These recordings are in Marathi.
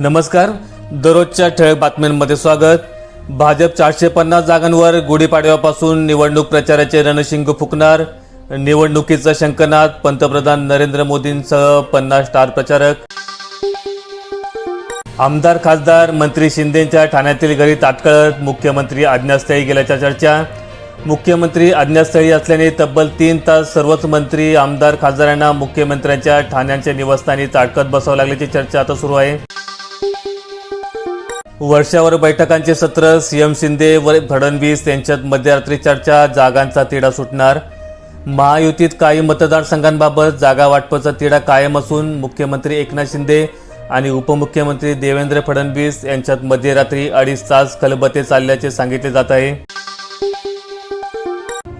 नमस्कार दररोजच्या ठळक बातम्यांमध्ये स्वागत. भाजप चारशे पन्नास जागांवर गुढीपाडव्यापासून निवडणूक प्रचाराचे रणशिंग फुकणार. निवडणुकीचा शंकनाथ पंतप्रधान नरेंद्र मोदींसह पन्नास स्टार प्रचारक. आमदार खासदार मंत्री शिंदेंच्या ठाण्यातील घरी ताटकळत मुख्यमंत्री आज्ञास्थळी गेल्याच्या चर्चा. मुख्यमंत्री आज्ञास्थळी असल्याने तब्बल तीन तास सर्वच मंत्री आमदार खासदारांना मुख्यमंत्र्यांच्या ठाण्याच्या निवासस्थानी ताटकत बसावं लागल्याची चर्चा आता सुरू आहे. वर्षावर बैठकांचे सत्र सीएम शिंदे व फडणवीस यांच्यात मध्यरात्री चर्चा जागांचा तिढा सुटणार. महायुतीत काही मतदारसंघांबाबत जागा वाटपाचा तिढा कायम असून मुख्यमंत्री एकनाथ शिंदे आणि उपमुख्यमंत्री देवेंद्र फडणवीस यांच्यात मध्यरात्री अडीच तास खलबते चालल्याचे सांगितले जात आहे.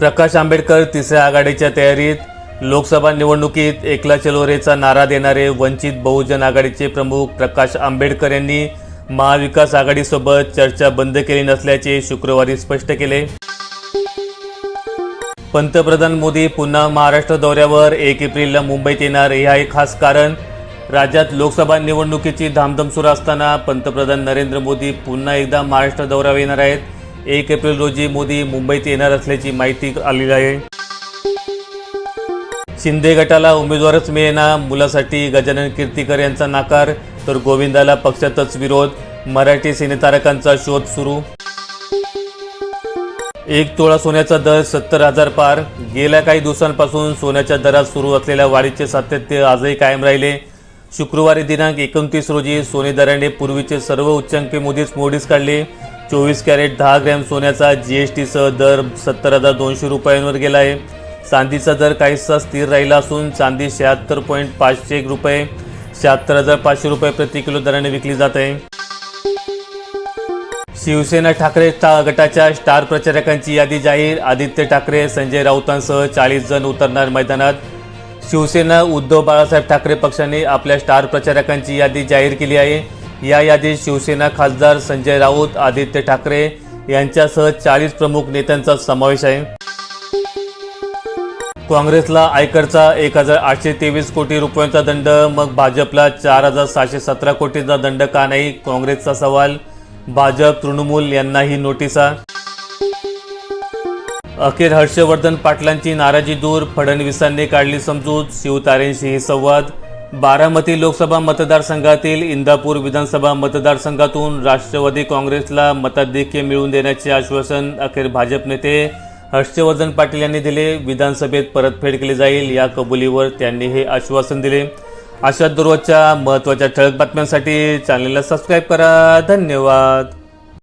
प्रकाश आंबेडकर तिसऱ्या आघाडीच्या तयारीत. लोकसभा निवडणुकीत एकला चलोरेचा नारा देणारे वंचित बहुजन आघाडीचे प्रमुख प्रकाश आंबेडकर यांनी महाविकास आघाडीसोबत चर्चा बंद केली नसल्याचे शुक्रवारी स्पष्ट केले. पंतप्रधान मोदी पुन्हा महाराष्ट्र दौऱ्यावर एक एप्रिलला मुंबईत येणार. हे आहे खास कारण. राज्यात लोकसभा निवडणुकीची धामधम सुरू असताना पंतप्रधान नरेंद्र मोदी पुन्हा एकदा महाराष्ट्र दौऱ्यावर येणार आहेत. एक एप्रिल रोजी मोदी मुंबईत येणार असल्याची माहिती आलेली आहे. शिंदे गटाला उमेदवारच मिळेना. मुलासाठी गजानन कीर्तीकर यांचा नाकार. तर गोविंदाला पक्षातच विरोध. मराठी सिनेतारकांचा शोध सुरू. एक तोळा सोन्याचा दर सत्तर हजार पार. गेल्या काही दिवसांपासून सोन्याच्या दरात सुरू असलेल्या वाढीचे सातत्य आजही कायम राहिले. शुक्रवारी दिनांक एकोणतीस रोजी सोने दराने पूर्वीचे सर्व उच्चांकी मोदीच मोडीस काढले. चोवीस कॅरेट दहा ग्रॅम सोन्याचा जीएसटीसह दर सत्तर हजार दोनशे रुपयांवर गेला आहे चांदीचा दर काहीसा स्थिर राहिला असून चांदी शहात्तर पॉईंट पाचशे एक रुपये. शहात्तर हजार पाचशे रुपये प्रति किलो दराने विकली जात. आहे शिवसेना ठाकरे गटाच्या स्टार प्रचारकांची यादी जाहीर. आदित्य ठाकरे संजय राऊतांसह चाळीस जण उतरणार मैदानात. शिवसेना उद्धव बाळासाहेब ठाकरे पक्षाने आपल्या स्टार प्रचारकांची यादी जाहीर केली आहे. या यादीत शिवसेना खासदार संजय राऊत आदित्य ठाकरे यांच्यासह चाळीस प्रमुख नेत्यांचा समावेश आहे. काँग्रेसला आयकरचा एक हजार आठशे तेवीस कोटी रुपयांचा दंड मग भाजपला चार हजार सहाशे सतरा कोटीचा दंड का नाही? काँग्रेसचा सवाल भाजप तृणमूल यांनाही नोटिसा. अखेर हर्षवर्धन पाटलांची नाराजी दूर फडणवीसांनी काढली समजूत शिवतारेंशीही संवाद. बारामती लोकसभा मतदारसंघातील इंदापूर विधानसभा मतदारसंघातून राष्ट्रवादी काँग्रेसला मताधिक्य मिळवून देण्याचे आश्वासन अखेर भाजप नेते हर्षवर्धन पाटील यांनी दिले. विधानसभेत परतफेड केली जाईल या कबुलीवर त्यांनी हे आश्वासन दिले. अशा दररोजच्या महत्त्वाच्या ठळक बातम्यांसाठी चॅनलला सबस्क्राईब करा. धन्यवाद.